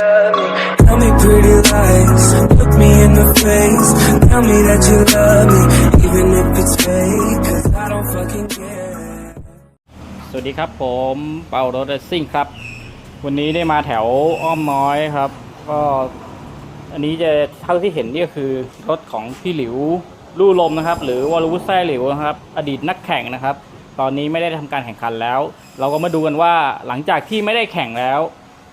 Tell me pretty lies. Look me in the face. Tell me that you love me, even if it's fake. Cause I don't fucking care. สวัสดีครับผมเปารถเรซซิ่งครับ วันนี้ได้มาแถวอ้อมน้อยครับ ก็อันนี้จะเท่าที่เห็นนี่ก็คือรถของพี่หลิวลู่ลมนะครับ หรือวรวุฒิแซ่หลิวนะครับ อดีตนักแข่งนะครับ ตอนนี้ไม่ได้ทำการแข่งขันแล้ว เราก็มาดูกันว่าหลังจากที่ไม่ได้แข่งแล้ว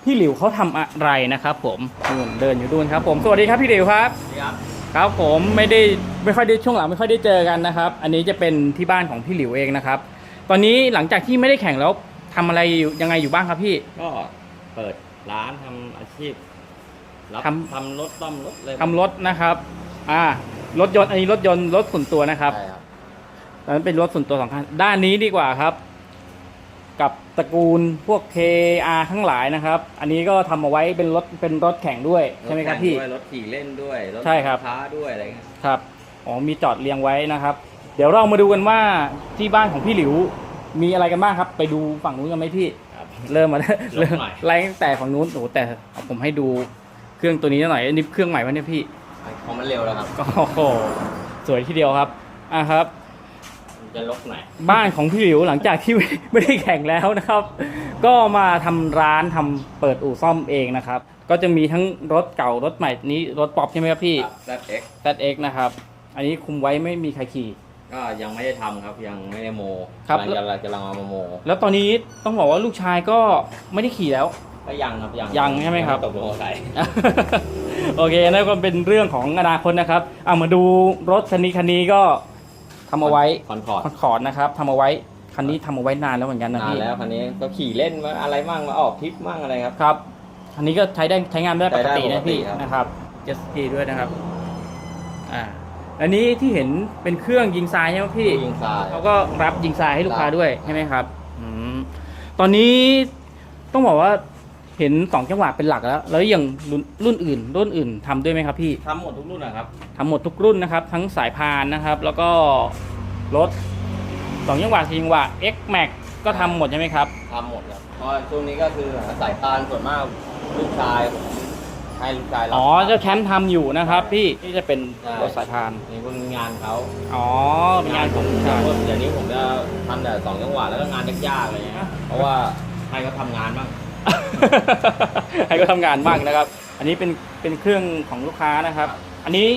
พี่หลิวเขาทำอะไรนะครับ ผมนู่นเดินอยู่ดูนครับ ผมสวัสดีครับพี่หลิวครับครับครับผมไม่ได้ไม่ค่อยได้ช่วงหลังไม่ค่อยได้เจอกันนะครับ อันนี้จะเป็นที่บ้านของพี่หลิวเองนะครับ ตอนนี้หลังจากที่ไม่ได้แข่งแล้วทำอะไรอยู่ยังไงอยู่บ้างครับพี่ ก็เปิดร้านทำอาชีพรับทำทำรถต้อมรถเลยทำรถนะครับ อ่ารถยนต์อันนี้รถยนต์รถส่วนตัวนะครับใช่ครับตอนนั้นเป็นรถส่วนตัวสองคันด้านนี้ดีกว่าครับ กับตระกูลพวก KR ทั้งหลายนะครับ อันนี้ก็ทำเอาไว้เป็นรถเป็นรถแข่งด้วยใช่ไหมครับพี่ถแข่งด้วยรถขี่เล่นด้วยรถใช่ครับค้าด้วยอะไรเงี้ยครับอ๋อมีจอดเรียงไว้นะครับ เดี๋ยวเรามาดูกันว่าที่บ้านของพี่หลิวมีอะไรกันบ้างครับ ไปดูฝั่งนู้นกันไหมพี่ ครับ เริ่มมาลเริ่บมหน่อย ไล่ตั้งแต่ฝั่งนู้นโอ้โหแต่เอาผมให้ดูเครื่องตัวนี้หน่อยอันนี้เครื่องใหม่วะเนี่ยพี่เพราะมันเร็วแล้วครับก็โอ้โหสวยทีเดียวครับ อะครับมัน จะลกหน่อยบ้านของพี่หลิวหลังจากที่ไม่ไม่ได้แข่งแล้วนะครับ ก็มาทำร้านทำเปิดอู่ซ่อมเองนะครับ ก็จะมีทั้งรถเก่ารถใหม่นี้รถป๊อปใช่ไหมครับพี่ ครับ ZX ZX นะครับ อันนี้คุมไว้ไม่มีใครขี่ ก็ยังไม่ได้ทำครับยังไม่ได้โมครับ กำลังจะกำลังเอามาโมแล้วตอนนี้ต้องบอกว่าลูกชายก็ไม่ได้ขี่แล้ว ก็ยังครับยังยังใช่ไหมครับ ตกลงกับใครโอเคนั่นก็เป็นเรื่องของอนาคตนะครับเอามาดูรถคันนี้คันนี้ก็ ทำเอาไว้คอนคอร์ดคอนคอร์ดนะครับทำเอาไว้คันนี้ทำเอาไว้นานแล้วเหมือนกันนะนานพี่แล้วคันนี้ก็ขี่เล่นมาอะไรมั่งมาออกทริปมั่งอะไรครับครับคันนี้ก็ใช้ได้ใช้งานได้ปกติใช้ได้นะพี่ปกติครับนะครับเจสกีด้วยนะครับอ่าอันนี้ที่เห็นเป็นเครื่องยิงทรายใช่ไหมพี่ยิงทรายเขาก็รับยิงทรายให้ลูกค้ารับด้วยใช่ไหมครับ อืมตอนนี้ต้องบอกว่า เห็นสองจังหวะเป็นหลักแล้ว แล้วอย่างรุ่นรุ่นอื่น รุ่นอื่นทำด้วยไหมครับพี่ทำหมดทุกรุ่นนะครับ ทำหมดทุกรุ่นนะครับ ทั้งสายพานนะครับ แล้วก็รถสองจังหวะสี่จังหวะ X Max ก็ทำหมดใช่ไหมครับ ทำหมดครับเพราะช่วงนี้ก็คือสายพานส่วนมากลูกชายผมให้ลูกชายรับ อ๋อเจ้าแคมป์ทำอยู่นะครับ พี่ที่จะเป็นใช่ รถสายพาน นี่เป็นงานเขาอ๋อเป็นงานของลูกชายเดี๋ยวนี้ผมจะทำแต่สองจังหวะแล้วก็งานยากๆอะไรเงี้ย เพราะว่าให้เขาทำงานบ้าง ให้ก็ทำงานบ้างนะครับ อันนี้เป็นเป็นเครื่องของลูกค้านะครับ อันนี้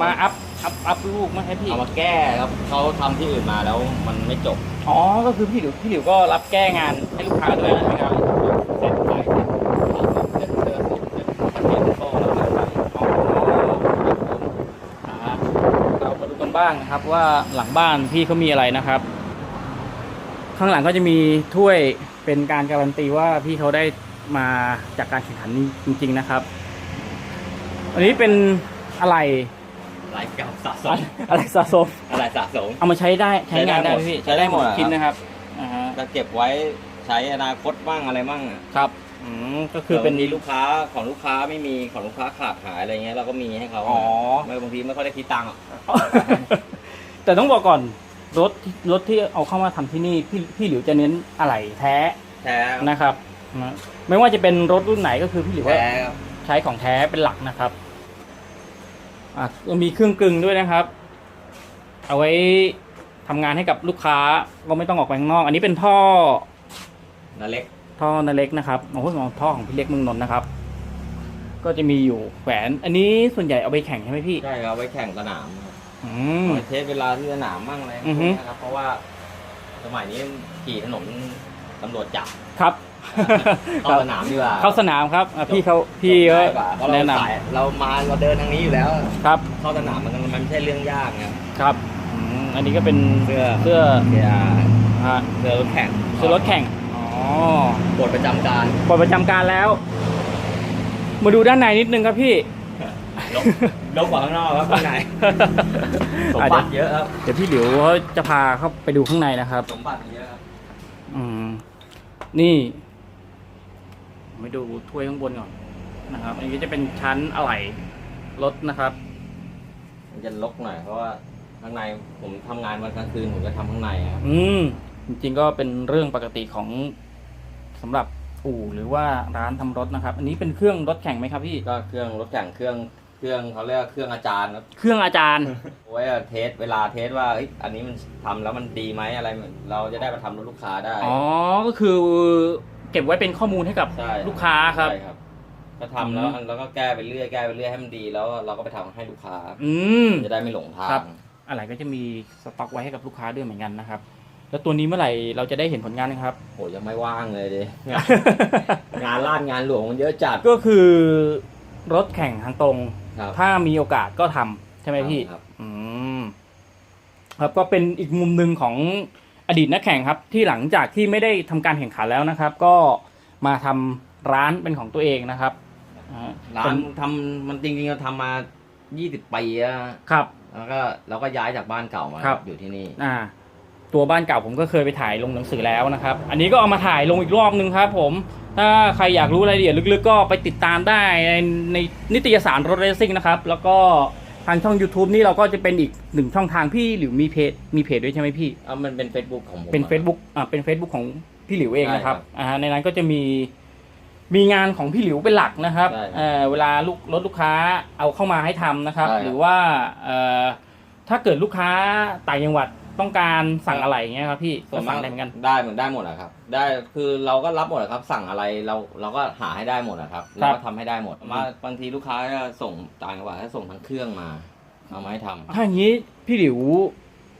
มาอัพอัพอัพลูกไหมาให้พี่ เอามาแก้ครับเขาทำที่อื่นมาแล้วมันไม่จบอ๋อ ก็คือพี่หลิวพี่หลิวก็รับแก้งานให้ลูกค้าด้วยใช่ไหมครับเสร็จไปเสร็จเสร็จเสร็จเสร็จเสร็จเปลี่ยนโซ่แล้วนะครับอ๋ออ่าเรามาดูกันบ้างนะครับว่าหลังบ้านพี่เขามีอะไรนะครับ ข้างหลังก็จะมีถ้วยเป็นการการันตีว่าพี่เขาได้มาจากการแข่งขันนี้จริง ๆนะครับ อันนี้เป็นอะไรหลายเก่าสะสมอะไรสะสมอะไรสะสม เอามาใช้ได้ใช้งานได้ไหมพี่ใช้ได้หมดทุกชิ้นนะครับอ่าฮะก็เก็บไว้ใช้อนาคตบ้างอะไรบ้างอะครับอืมก็คือเป็นบางทีลูกค้าของลูกค้าไม่มีของลูกค้าขาดหายอะไรเงี้ยเราก็มีให้เขาอ๋อ ไม่บางทีไม่ค่อยได้คิดตังค์หรอกแต่ต้องบอกก่อน รถรถที่เอาเข้ามาทำที่นี่พี่พี่หลิวจะเน้นอะไหล่แท้แท้นะครับนะไม่ว่าจะเป็นรถรุ่นไหนก็คือพี่หลิวว่าแท้ครับใช้ของแท้เป็นหลักนะครับอะมีเครื่องกลึงด้วยนะครับ เอาไว้ทำงานให้กับลูกค้าก็ไม่ต้องออกไปข้างนอก อันนี้เป็นท่อนาเล็กท่อนาเล็กนะครับโอ้โหท่อของพี่เล็กเมืองนนท์นะครับ ก็จะมีอยู่แขวน อันนี้ส่วนใหญ่เอาไปแข่งใช่ไหมพี่ใช่ครับไว้แข่งสนามครับ อืมเอาไว้เทสเวลาที่สนามบ้างอะไรอือฮึพวกเนี้ยครับ เพราะว่าสมัยนี้ขี่ถนนตำรวจจับครับเข้าสนามดีกว่าเข้าสนามครับอะพี่เขาพี่เขาง่ายกว่าเพราะเราแนะนสายเรามาเราเดินทางนี้อยู่แล้วำครับเข้าสนามมันมันไม่ใช่เรื่องยากไงครับอืมอันนี้ก็เป็นเสื้อเสื้อเกียร์อ่าเสื้อรถแข่งเสื้อรถแข่งอ๋อบทประจำการปลดประจำการแล้ว มาดูด้านในนิดนึงครับพี่ ลบลบกว่าข้างนอกครับข้างในสมอะบัติเยอะครับเดี๋ยวพี่หลิวเขาจะพาเข้าไปดูข้างในนะครับ สมบัติเยอะครับอืมนี่ไปดูถ้วยข้างบนก่อนนะครับ อันนี้ก็จะเป็นชั้นอะไหล่รถนะครับมันจะลกหน่อยเพราะว่าข้างในผมทำงานวันกลางคืนผมจะทำข้างในครับอืมจริงๆก็เป็นเรื่องปกติของสำหรับอู่หรือว่าร้านทำรถนะครับ อันนี้เป็นเครื่องรถแข่งไหมครับพี่ก็เครื่องรถแข่งเครื่อง เครื่องเขาเรียกว่าเครื่องอาจารย์ครับเครื่องอาจารย์เอาไว้เทสเวลาเทสว่าเอ้ยอันนี้มันทำแล้วมันดีไหมอะไร เราจะได้มาทำรถลูกค้าได้ อ๋อ ก็คือเก็บไว้เป็นข้อมูลให้กับใช่ลูกค้าครับ ใช่ครับก็ทำแล้วอืมเราก็แก้ไปเรื่อยแก้ไปเรื่อยให้มันดีแล้วเราก็ไปทำให้ลูกค้า อืม จะได้ไม่หลงทาครังบอะไรก็จะมีสต็อกไว้ให้กับลูกค้าด้วยเหมือนกันนะครับ แล้วตัวนี้เมื่อไหร่เราจะได้เห็นผลงานนะครับ โหยังไม่ว่างเลยดิ งานลาดงานหลวงมันเยอะจัด ก็คือ รถแข่งทางตรง ครับถ้ามีโอกาสก็ทำใช่ไหมพี่ ครับ อืมครับก็เป็นอีกมุมหนึ่งของอดีตนักแข่งครับ ที่หลังจากที่ไม่ได้ทำการแข่งขันแล้วนะครับ ก็มาทำร้านเป็นของตัวเองนะครับอ่าร้าเป็นทำมันจริงๆเราทำมา 20 ปีแล้วครับ แล้วก็เราก็ย้ายจากบ้านเก่ามาครับ อยู่ที่นี่ อ่า ตัวบ้านเก่าผมก็เคยไปถ่ายลงหนังสือแล้วนะครับ อันนี้ก็เอามาถ่ายลงอีกรอบนึงครับผม ถ้าใครอยากรู้รายละเอียดลึกๆ ก็ไปติดตามได้ในในนิตยสารรถเรซซิ่งนะครับ แล้วก็ทางช่อง YouTube นี่เราก็จะเป็นอีกหนึ่งช่องทางพี่หรือมีเพจมีเพจด้วยใช่ไหมพี่เอามันเป็น Facebook ของผมเป็น อะ Facebook อ่าเป็น Facebook ของพี่หลิวเองนะครับใช่ครับอ่าในนั้นก็จะมีมีงานของพี่หลิวเป็นหลักนะครับใช่ครับเอ่อเวลาลูกรถลูกค้าเอาเข้ามาให้ทำนะครับ ใช่ครับ หรือว่าเอ่อถ้าเกิดลูกค้าต่างจังหวัด ต้องการสั่งอะไรอย่างเงี้ยครับพี่ก็สั่งได้เหมือนกัน ได้เหมือนได้หมดอะครับ ได้คือเราก็รับหมดอะครับ สั่งอะไรเราเราก็หาให้ได้หมดอะครับครัเราบก็ทำให้ได้หมดมาบางทีลูกค้าก็ส่งต่างจังหวัดก็ส่งทางเครื่องมาเอามาให้ทำ ถ้าอย่างนี้พี่หลิว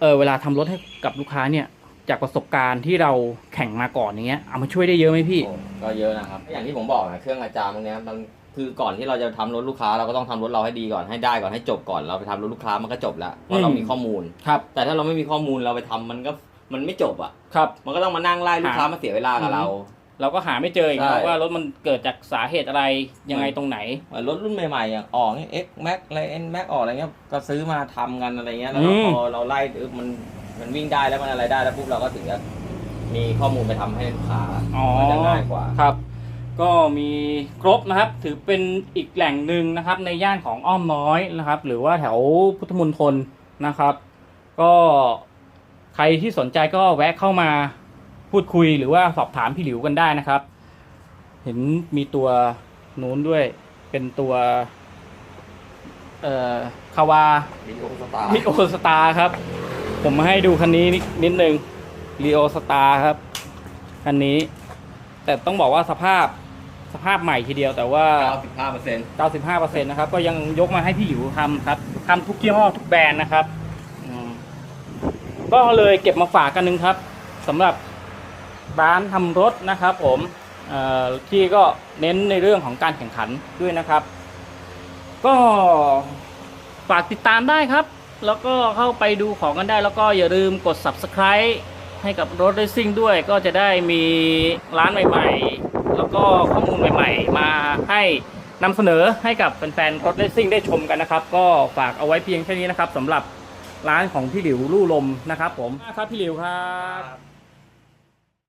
เออเวลาทำรถให้กับลูกค้าเนี่ย จากประสบการณ์ที่เราแข่งมาก่อนอย่างเงี้ยเอามาช่วยได้เยอะไหมพี่ โอ้ก็เยอะนะครับ อย่างที่ผมบอกนะเครื่องอาจารย์พวกเนี้ยมัน คือก่อนที่เราจะทำรถลูกค้าเราก็ต้องทำรถเราให้ดีก่อนให้ได้ก่อนให้จบก่อนเราไปทำรถลูกค้ามันก็จบแล้วเพราะเราอืมมีข้อมูล ครับแต่ถ้าเราไม่มีข้อมูลเราไปทำมันก็มันไม่จบอะ ครับ มันก็ต้องมานั่งไล่ลูกค้ามาเสียเวลากับเรา เราก็หาไม่เจออีกใช่ ว่ารถมันเกิดจากสาเหตุอะไรยังไงตรงไหน เหมือนรถรุ่นใหม่ๆอะออกเอ็กแม็กอะไรเอ็นแม็กออกอะไรเงี้ยก็ซื้อมาทำกันอะไรเงี้ยแล้วก็อืม พอเราไล่เออมันมันวิ่งได้แล้วมันอะไรได้แล้วปุ๊บเราก็ถึงจะมีข้อมูลไปทำให้ลูกค้าอ๋อมันจะง่ายกว่า ครับ ก็มีครบนะครับ ถือเป็นอีกแหล่งหนึ่งนะครับ ในย่านของอ้อมน้อยนะครับ หรือว่าแถวพุทธมณฑลนะครับ ก็ใครที่สนใจก็แวะเข้ามาพูดคุยหรือว่าสอบถามพี่หลิวกันได้นะครับ เห็นมีตัวนู้นด้วยเป็นตัวเอ่อคาวามีโอสตาร์ลีโอสตาร์ครับ ผมมาให้ดูคันนี้นิดนึงลีโอสตาร์ครับ คันนี้ แต่ต้องบอกว่าสภาพ สภาพใหม่ทีเดียวแต่ว่า 95เปอร์เซ็นต์95%นะครับก็ยังยกมาให้พี่หลิวทำครับทำทุกยี่ห้อทุกแบรนด์นะครับอืมก็เลยเก็บมาฝากกันหนึงครับสำหรับร้านทำรถนะครับ ผมเอ่อที่ก็เน้นในเรื่องของการแข่งขันด้วยนะครับ ก็ฝากติดตามได้ครับ แล้วก็เข้าไปดูของกันได้ แล้วก็อย่าลืมกด subscribe ให้กับรถ r a ซิ่งด้วยก็จะได้มีร้านใหม่ ๆ แล้วก็ข้อมูลใหม่ ๆ มาให้นำเสนอให้กับแฟนๆรถ r a ซิ่งได้ชมกันนะครับ ก็ฝากเอาไว้เพียงแค่นี้นะครับสำหรับร้านของพี่หลิวลู่ลมนะครับ ผมครับพี่หลิวครับ